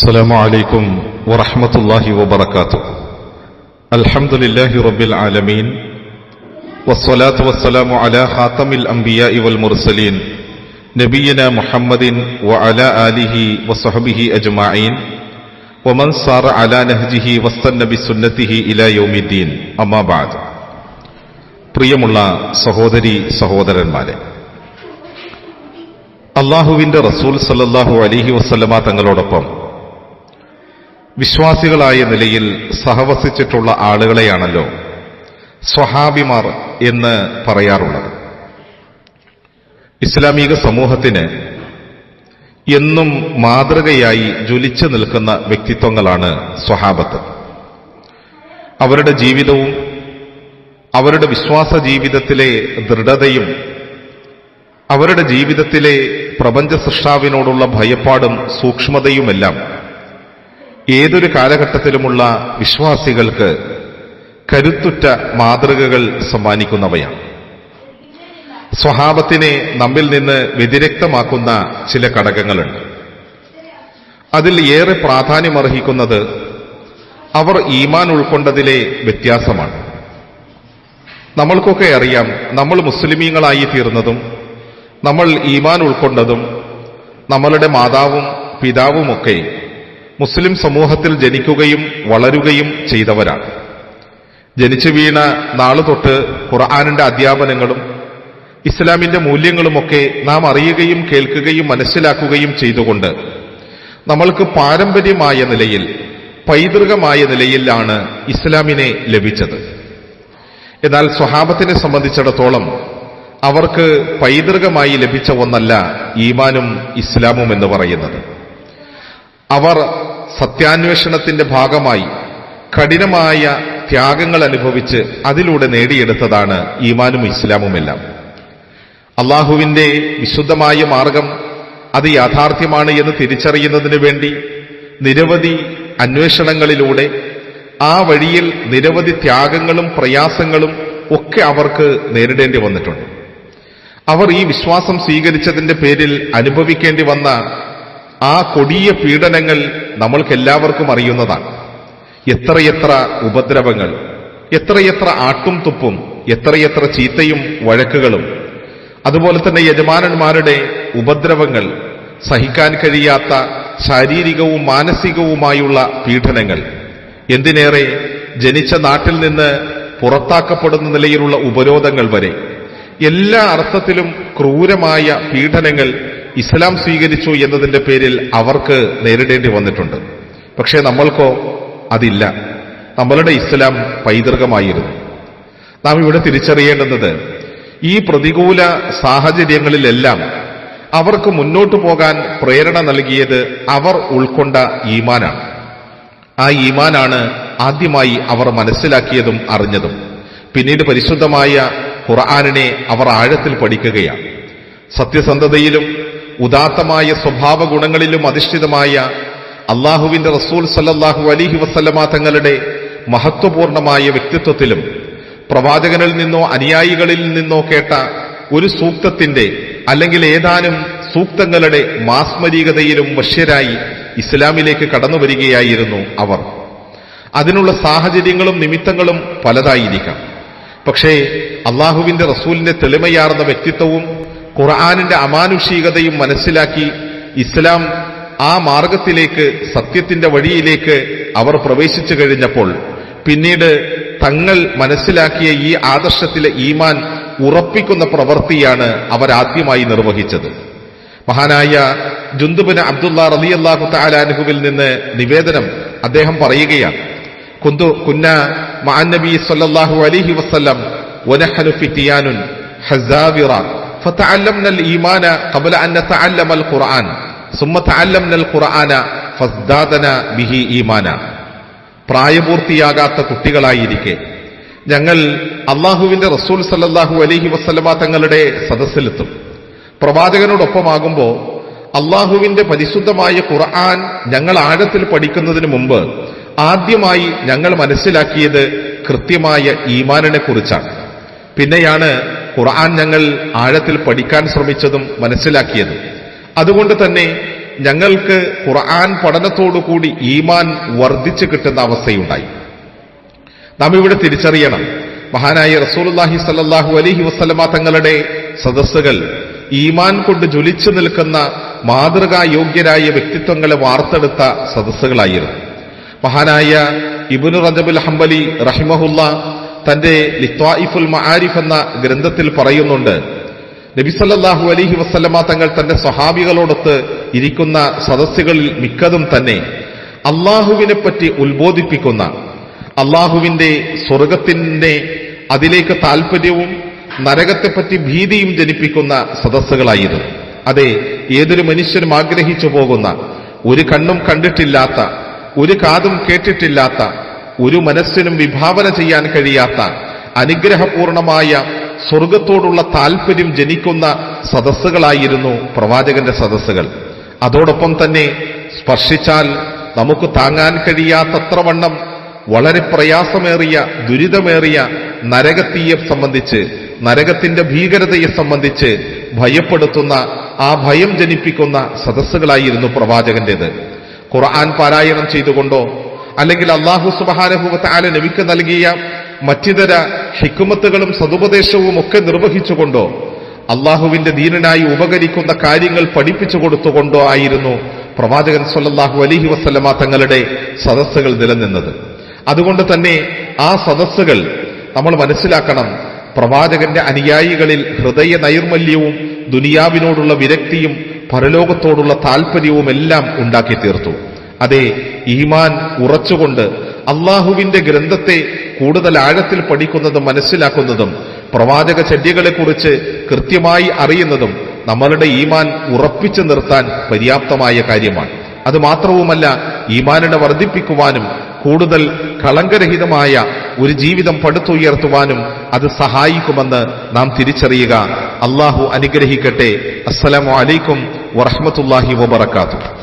السلام عليكم ورحمة الله وبركاته الحمد لله رب العالمين والصلاة والسلام على خاتم الأنبياء والمرسلين نبينا محمد وعلى آله وصحبه أجمعين ومن صار على نهجه واستنى بسنته إلى يوم الدين أما بعد പ്രിയമുള്ള സഹോദരി സഹോദരന്മാരെ അള്ളാഹുവിന്റെ റസൂൽ സല്ലല്ലാഹു അലിഹി വസ്ലമ തങ്ങളോടൊപ്പം വിശ്വാസികളായ നിലയിൽ സഹവസിച്ചിട്ടുള്ള ആളുകളെയാണല്ലോ സ്വഹാബിമാർ എന്ന് പറയാറുള്ളത്. ഇസ്ലാമിക സമൂഹത്തിന് എന്നും മാതൃകയായി ജ്വലിച്ചു നിൽക്കുന്ന വ്യക്തിത്വങ്ങളാണ് സ്വഹാബത്ത്. അവരുടെ ജീവിതവും അവരുടെ വിശ്വാസ ജീവിതത്തിലെ ദൃഢതയും അവരുടെ ജീവിതത്തിലെ പ്രപഞ്ച സൃഷ്ടാവിനോടുള്ള ഭയപ്പാടും സൂക്ഷ്മതയുമെല്ലാം ഏതൊരു കാലഘട്ടത്തിലുമുള്ള വിശ്വാസികൾക്ക് കരുത്തുറ്റ മാതൃകകൾ സമ്മാനിക്കുന്നവയാണ്. സ്വഹാബത്തിനെ നമ്മിൽ നിന്ന് വ്യതിരക്തമാക്കുന്ന ചില ഘടകങ്ങളുണ്ട്. അതിൽ ഏറെ പ്രാധാന്യമർഹിക്കുന്നത് അവർ ഈമാൻ ഉൾക്കൊണ്ടതിലെ വ്യത്യാസമാണ്. നമ്മൾക്കൊക്കെ അറിയാം നമ്മൾ മുസ്ലിമീങ്ങളായി തീർന്നതും നമ്മൾ ഈമാൻ ഉൾക്കൊണ്ടതും നമ്മളുടെ മാതാവും പിതാവുമൊക്കെ മുസ്ലിം സമൂഹത്തിൽ ജനിക്കുകയും വളരുകയും ചെയ്തവരാണ്. ജനിച്ചു വീണ നാളു തൊട്ട് ഖുർആാനിന്റെ അധ്യാപനങ്ങളും ഇസ്ലാമിന്റെ മൂല്യങ്ങളുമൊക്കെ നാം അറിയുകയും കേൾക്കുകയും മനസ്സിലാക്കുകയും ചെയ്തുകൊണ്ട് നമ്മൾക്ക് പാരമ്പര്യമായ നിലയിൽ പൈതൃകമായ നിലയിലാണ് ഇസ്ലാമിനെ ലഭിച്ചത്. എന്നാൽ സ്വഹാബത്തിനെ സംബന്ധിച്ചിടത്തോളം അവർക്ക് പൈതൃകമായി ലഭിച്ച ഒന്നല്ല ഈമാനും ഇസ്ലാമും എന്ന് പറയുന്നത്. അവർ സത്യാന്വേഷണത്തിന്റെ ഭാഗമായി കഠിനമായ ത്യാഗങ്ങൾ അനുഭവിച്ച് അതിലൂടെ നേടിയെടുത്തതാണ് ഈമാനും ഇസ്ലാമുമെല്ലാം. അള്ളാഹുവിന്റെ വിശുദ്ധമായ മാർഗം അത് യാഥാർത്ഥ്യമാണ് എന്ന് തിരിച്ചറിയുന്നതിന് വേണ്ടി നിരവധി അന്വേഷണങ്ങളിലൂടെ ആ വഴിയിൽ നിരവധി ത്യാഗങ്ങളും പ്രയാസങ്ങളും ഒക്കെ അവർക്ക് നേരിടേണ്ടി വന്നിട്ടുണ്ട്. അവർ ഈ വിശ്വാസം സ്വീകരിച്ചതിന്റെ പേരിൽ അനുഭവിക്കേണ്ടി വന്ന ആ കൊടിയ പീഡനങ്ങൾ നമ്മൾക്കെല്ലാവർക്കും അറിയുന്നതാണ്. എത്രയെത്ര ഉപദ്രവങ്ങൾ എത്രയെത്ര ആട്ടും തുപ്പും എത്രയെത്ര ചീത്തയും വഴക്കുകളും. അതുപോലെ തന്നെ യജമാനന്മാരുടെ ഉപദ്രവങ്ങൾ സഹിക്കാൻ കഴിയാത്ത ശാരീരികവും മാനസികവുമായുള്ള പീഡനങ്ങൾ. എന്തിനേറെ ജനിച്ച നാട്ടിൽ നിന്ന് പുറത്താക്കപ്പെടുന്ന നിലയിലുള്ള ഉപരോധങ്ങൾ വരെ. എല്ലാ അർത്ഥത്തിലും ക്രൂരമായ പീഡനങ്ങൾ ഇസ്ലാം സ്വീകരിച്ചു എന്നതിന്റെ പേരിൽ അവർക്ക് നേരിടേണ്ടി വന്നിട്ടുണ്ട്. പക്ഷേ നമ്മൾക്കോ അതില്ല. നമ്മളുടെ ഇസ്ലാം പൈതൃകമായിരുന്നു. നാം ഇവിടെ തിരിച്ചറിയേണ്ടുന്നത് ഈ പ്രതികൂല സാഹചര്യങ്ങളിലെല്ലാം അവർക്ക് മുന്നോട്ടു പോകാൻ പ്രേരണ നൽകിയത് അവർ ഉൾക്കൊണ്ട ഈമാനാണ്. ആ ഈമാനാണ് ആദ്യമായി അവർ മനസ്സിലാക്കിയതും അറിഞ്ഞതും. പിന്നീട് പരിശുദ്ധമായ ഖുർആാനിനെ അവർ ആഴത്തിൽ പഠിക്കുകയാണ്. സത്യസന്ധതയിലും ഉദാത്തമായ സ്വഭാവ ഗുണങ്ങളിലും അധിഷ്ഠിതമായ അള്ളാഹുവിന്റെ റസൂൽ സല്ലാഹു അലിഹി വസല്ലമ തങ്ങളുടെ മഹത്വപൂർണമായ വ്യക്തിത്വത്തിലും പ്രവാചകനിൽ നിന്നോ അനുയായികളിൽ നിന്നോ കേട്ട ഒരു സൂക്തത്തിന്റെ അല്ലെങ്കിൽ ഏതാനും സൂക്തങ്ങളുടെ മാസ്മരീകതയിലും വശ്യരായി ഇസ്ലാമിലേക്ക് കടന്നു വരികയായിരുന്നു അവർ. അതിനുള്ള സാഹചര്യങ്ങളും നിമിത്തങ്ങളും പലതായിരിക്കാം. പക്ഷേ അള്ളാഹുവിന്റെ റസൂലിന്റെ തെളിമയാർന്ന വ്യക്തിത്വവും ഖുർആാനിന്റെ അമാനുഷികതയും മനസ്സിലാക്കി ഇസ്ലാം ആ മാർഗത്തിലേക്ക് സത്യത്തിന്റെ വഴിയിലേക്ക് അവർ പ്രവേശിച്ചു കഴിഞ്ഞപ്പോൾ പിന്നീട് തങ്ങൾ മനസ്സിലാക്കിയ ഈ ആദർശത്തിലെ ഈമാൻ ഉറപ്പിക്കുന്ന പ്രവൃത്തിയാണ് അവരാദ്യമായി നിർവഹിച്ചത്. മഹാനായ ജുന്ദുബിന് അബ്ദുള്ള റലി അള്ളാഹു താലാനുഹുവിൽ നിന്ന് നിവേദനം അദ്ദേഹം പറയുകയാണ് കുന്തു കുന്ന മഹാനബി സല്ലാഹു അലിഹി വസ്ലം വനഹനു ഫിത്തിയാനുൻ ഹസാവിറ. فتعلمنا الإيمان قبل أن نتعلم القرآن ثم تعلمنا القرآن فازدادنا به إيمانا പ്രായപൂർത്തിയാകാത്ത കുട്ടികളായിരിക്കെ ഞങ്ങൾ അള്ളാഹുവിന്റെ റസൂൽ സല്ലല്ലാഹു അലൈഹി വസല്ലമ തങ്ങളുടെ സദസ്സിലെത്തും പ്രവാചകനോടൊപ്പമാകുമ്പോൾ അള്ളാഹുവിന്റെ പരിശുദ്ധമായ ഖുർആൻ ഞങ്ങൾ ആഴത്തിൽ പഠിക്കുന്നതിന് മുമ്പ് ആദ്യമായി ഞങ്ങൾ മനസ്സിലാക്കിയത് കൃത്യമായ ഈമാനിനെ കുറിച്ചാണ് പിന്നെയാണ് ഖുർആൻ ഞങ്ങൾ ആഴത്തിൽ പഠിക്കാൻ ശ്രമിച്ചതും മനസ്സിലാക്കിയതും. അതുകൊണ്ട് തന്നെ ഞങ്ങൾക്ക് ഖുർആൻ പഠനത്തോടുകൂടി ഈമാൻ വർദ്ധിച്ചു കിട്ടുന്ന അവസ്ഥയുണ്ടായി. നാം ഇവിടെ തിരിച്ചറിയണം. മഹാനായ റസൂലുല്ലാഹി സല്ലാഹു അലഹി വസല്ലമ തങ്ങളുടെ സദസ്സുകൾ ഈമാൻ കൊണ്ട് ജ്വലിച്ചു നിൽക്കുന്ന മാതൃകായോഗ്യരായ വ്യക്തിത്വങ്ങളെ വാർത്തെടുത്ത സദസ്സുകളായിരുന്നു. മഹാനായ ഇബ്നു റജബുൽ ഹംബലി റഹിമഹുല്ല തന്റെ ലിത്വായിഫുൽ മആരിഫ് എന്ന ഗ്രന്ഥത്തിൽ പറയുന്നുണ്ട് നബിസല്ലാഹു അലഹി വസ്ലമ തങ്ങൾ തന്റെ സ്വഹാബികളോടൊത്ത് ഇരിക്കുന്ന സദസ്സുകളിൽ മിക്കതും തന്നെ അള്ളാഹുവിനെ പറ്റി ഉത്ബോധിപ്പിക്കുന്ന അള്ളാഹുവിന്റെ സ്വർഗത്തിന്റെ അതിലേക്ക് താല്പര്യവും നരകത്തെപ്പറ്റി ഭീതിയും ജനിപ്പിക്കുന്ന സദസ്സുകളായിരുന്നു. അതെ ഏതൊരു മനുഷ്യനും ആഗ്രഹിച്ചു പോകുന്ന ഒരു കണ്ണും കണ്ടിട്ടില്ലാത്ത ഒരു കാതും കേട്ടിട്ടില്ലാത്ത ഒരു മനസ്സിനും വിഭാവന ചെയ്യാൻ കഴിയാത്ത അനുഗ്രഹപൂർണമായ സ്വർഗത്തോടുള്ള താൽപ്പര്യം ജനിക്കുന്ന സദസ്സുകളായിരുന്നു പ്രവാചകന്റെ സദസ്സുകൾ. അതോടൊപ്പം തന്നെ സ്പർശിച്ചാൽ നമുക്ക് താങ്ങാൻ കഴിയാത്തത്ര വണ്ണം വളരെ പ്രയാസമേറിയ ദുരിതമേറിയ നരകത്തീയെ സംബന്ധിച്ച് നരകത്തിന്റെ ഭീകരതയെ സംബന്ധിച്ച് ഭയപ്പെടുത്തുന്ന ആ ഭയം ജനിപ്പിക്കുന്ന സദസ്സുകളായിരുന്നു പ്രവാചകന്റേത്. ഖുർആൻ പാരായണം ചെയ്തുകൊണ്ടോ അല്ലെങ്കിൽ അള്ളാഹു സുബഹാനഭൂവത്ത് ആല നബിക്ക് നൽകിയ മറ്റിതര ഹിക്കുമത്തുകളും സതുപദേശവും ഒക്കെ നിർവഹിച്ചുകൊണ്ടോ അള്ളാഹുവിന്റെ ദീനനായി ഉപകരിക്കുന്ന കാര്യങ്ങൾ പഠിപ്പിച്ചു കൊടുത്തുകൊണ്ടോ ആയിരുന്നു പ്രവാചകൻ സല്ലല്ലാഹു അലൈഹി വസ്ലമ തങ്ങളുടെ സദസ്സുകൾ നിലനിന്നത്. അതുകൊണ്ട് തന്നെ ആ സദസ്സുകൾ നമ്മൾ മനസ്സിലാക്കണം പ്രവാചകന്റെ അനുയായികളിൽ ഹൃദയ നൈർമല്യവും ദുനിയാവിനോടുള്ള വിരക്തിയും പരലോകത്തോടുള്ള താല്പര്യവും എല്ലാം ഉണ്ടാക്കി തീർത്തു അതെ ഈമാൻ ഉറച്ചുകൊണ്ട് അള്ളാഹുവിന്റെ ഗ്രന്ഥത്തെ കൂടുതൽ ആഴത്തിൽ പഠിക്കുന്നതും മനസ്സിലാക്കുന്നതും പ്രവാചക ചര്യകളെക്കുറിച്ച് കൃത്യമായി അറിയുന്നതും നമ്മളുടെ ഈമാൻ ഉറപ്പിച്ചു നിർത്താൻ പര്യാപ്തമായ കാര്യമാണ്. അത് മാത്രവുമല്ല ഈമാനിനെ വർദ്ധിപ്പിക്കുവാനും കൂടുതൽ കളങ്കരഹിതമായ ഒരു ജീവിതം പടുത്തുയർത്തുവാനും അത് സഹായിക്കുമെന്ന് നാം തിരിച്ചറിയുക. അള്ളാഹു അനുഗ്രഹിക്കട്ടെ. അസ്സലാമു അലൈക്കും വറഹ്മത്തുള്ളാഹി വബറകാതുഹു.